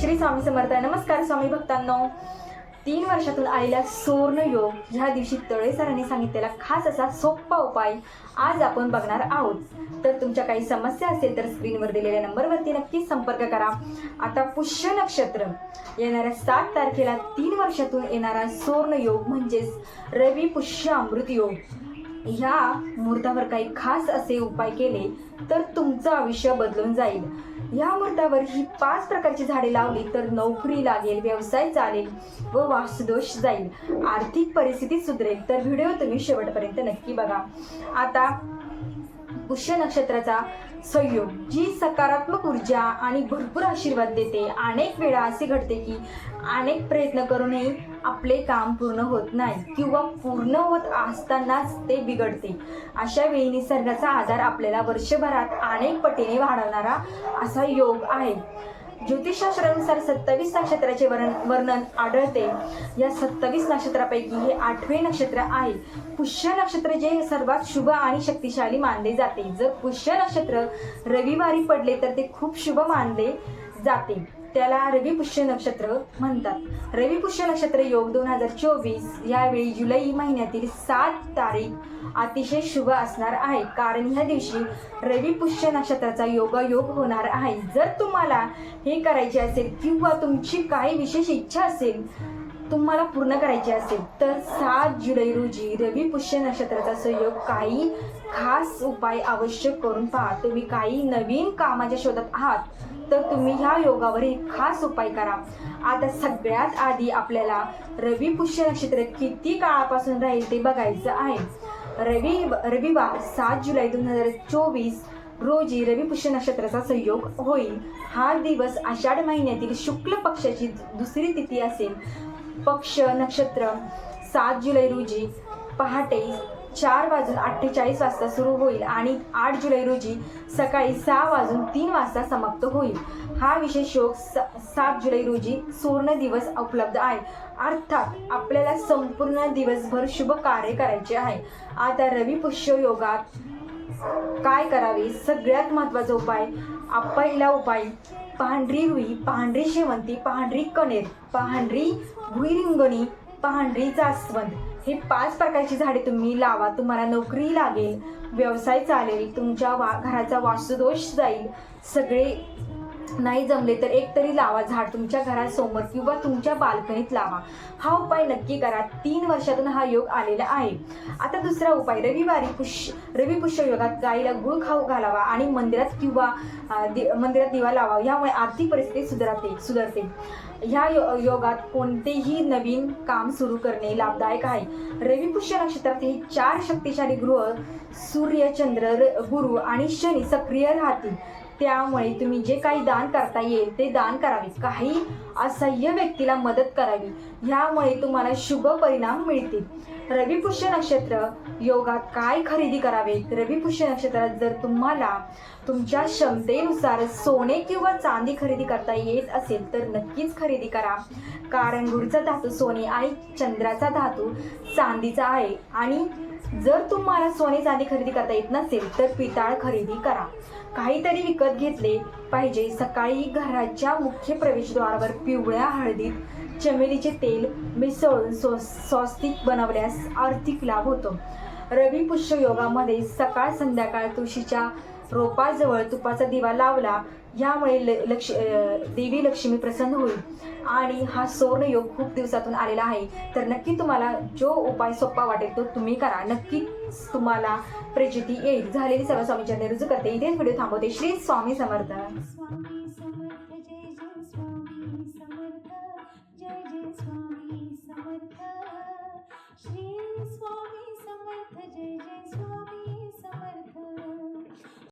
श्री स्वामी समर्थ. नमस्कार स्वामी भक्तांनो. तीन वर्षातून आलेला सुवर्ण योग ह्या दिवशी तळे सरांनी सांगितलेला खास असा सोपा उपाय आज आपण बघणार आहोत. तर तुमच्या काही समस्या असेल तर स्क्रीनवर दिलेल्या नंबरवरती नक्कीच संपर्क करा. आता पुष्य नक्षत्र. येणाऱ्या सात तारखेला तीन वर्षातून येणारा सुवर्ण योग म्हणजेच रवी पुष्य अमृत योग. ह्या मुहूर्तावर काही खास असे उपाय केले तर तुमचं आयुष्य बदलून जाईल. ह्या मुहूर्तावर ही पाच प्रकारची झाडे लावली तर नोकरी लागेल व्यवसाय चालेल व वास्तुदोष जाईल. आर्थिक परिस्थिती सुधरेल तर व्हिडिओ तुम्ही शेवटपर्यंत नक्की बघा. आता पुष्य नक्षत्राचा संयोग जी सकारात्मक ऊर्जा आणि भरपूर आशीर्वाद देते. अनेक वेळा असे घडते की अनेक प्रयत्न करूनही आपले काम पूर्ण होत नाही किंवा पूर्ण होत असतानाच ते बिघडते. अशा वेळी निसर्गाचा आजार आपल्याला वर्षभरात अनेक पटीने वाढवणारा असा योग आहे. ज्योतिषशास्त्रानुसार सत्तावीस नक्षत्राचे वर्णन वर्णन आढळते. या सत्तावीस नक्षत्रापैकी हे आठवे नक्षत्र आहे. पुष्य नक्षत्र जे सर्वात शुभ आणि शक्तिशाली मानले जाते. जर पुष्य नक्षत्र रविवारी पडले तर ते खूप शुभ मानले जाते. त्याला रवी पुष्य नक्षत्र म्हणतात. रवी पुष्य नक्षत्र योग दोन हजार चोवीस यावेळी जुलै महिन्यातील सात तारीख अतिशय शुभ असणार आहे. कारण ह्या दिवशी रवी पुष्य नक्षत्राचा योगायोग होणार आहे. जर तुम्हाला हे करायचे असेल किंवा तुमची काही विशेष इच्छा असेल तुम्हाला पूर्ण करायची असेल तर सात जुलै रोजी रवी पुष्य नक्षत्राचा संयोग काही खास उपाय आवश्यक करून पहा. तुम्ही काही नवीन कामाच्या शोधात आहात तर तुम्ही ह्या योगावरही खास उपाय करा. आता सगळ्यात आधी आपल्याला रवी पुष्य नक्षत्र किती काळापासून राहील ते बघायचं आहे. रवी रविवार सात जुलै दोन हजार चोवीस रोजी रवी पुष्य नक्षत्राचा संयोग होईल. हा दिवस आषाढ महिन्यातील शुक्ल पक्षाची दुसरी तिथी असेल. पक्ष नक्षत्र सात जुलै रोजी पहाटे चार वाजून अठ्ठेचाळीस वाजता सुरू होईल आणि आठ जुलै रोजी सकाळी सहा वाजून तीन वाजता समाप्त होईल. हा विशेष योग स सात जुलै रोजी सुवर्ण दिवस उपलब्ध आहे. अर्थात आपल्याला संपूर्ण दिवसभर शुभ कार्य करायचे आहे. आता रवी पुष्य योगात काय करावे? सगळ्यात महत्त्वाचा उपाय पहिला उपाय पांढरी रुई पांढरी शेवंती पांढरी कणेर पांढरी भुईरिंगणी पांढरी जास्वंद. हे पाच प्रकारची झाडे तुम्ही लावा तुम्हाला नोकरी लागेल व्यवसाय चालेल तुमच्या वा घराचा वास्तुदोष जाईल. सगळे नाही जमले तर एक तरी लावा झाड तुमच्या घरासमोर किंवा तुमच्या बाल्कनीत लावा. हा उपाय नक्की करा. तीन वर्षातून हा योग आलेला आहे. आता दुसरा उपाय रविवारी पुष्य रवी पुष्य योगात गाईला गुळ खाऊ घालावा आणि मंदिरात किंवा दि- मंदिरात दिवा लावा. यामुळे आर्थिक परिस्थिती सुधारते सुधारते. ह्या यो योगात कोणतेही नवीन काम सुरू करणे लाभदायक आहे. रविपुष्य नक्षत्रात हे चार शक्तिशाली गृह सूर्य चंद्र र- गुरु आणि शनी सक्रिय राहतील. त्यामुळे तुम्ही जे काही दान करता येईल ते दान करावे. काही असह्य व्यक्तीला मदत करावी. ह्यामुळे तुम्हाला शुभ परिणाम मिळतील. रविपुष्य नक्षत्र योगात काय खरेदी करावे? रविपुष्य नक्षत्रात जर तुम्हाला तुमच्या क्षमतेनुसार सोने किंवा चांदी खरेदी करता येत असेल तर नक्कीच खरेदी करा. कारण गुरुचा धातू सोने आणि चंद्राचा धातू चांदीचा आहे. आणि जर तुम्हाला सोने चांदी खरेदी करता येत नसेल तर पिताळ खरेदी करा. काहीतरी विकत घेतले पाहिजे. सकाळी घराच्या मुख्य प्रवेशद्वारावर पिवळ्या हळदीत चमेलीचे तेल मिसळून सो स्वस्तिक बनवल्यास आर्थिक लाभ होतो. रवी पुष्य योगामध्ये सकाळ संध्याकाळ तुळशीच्या रोपाजवळ तुपाचा दिवा लावला. यामुळे ल लक्ष देवी लक्ष्मी प्रसन्न होईल. आणि हा सुवर्ण योग खूप दिवसातून आलेला आहे. तर नक्की तुम्हाला जो उपाय सोपा वाटेल तो तुम्ही करा. नक्कीच तुम्हाला प्रचिती येईल. झालेली सर्व स्वामीच्या रुजू करते. इथेच व्हिडिओ थांबवते. श्री स्वामी समर्थ.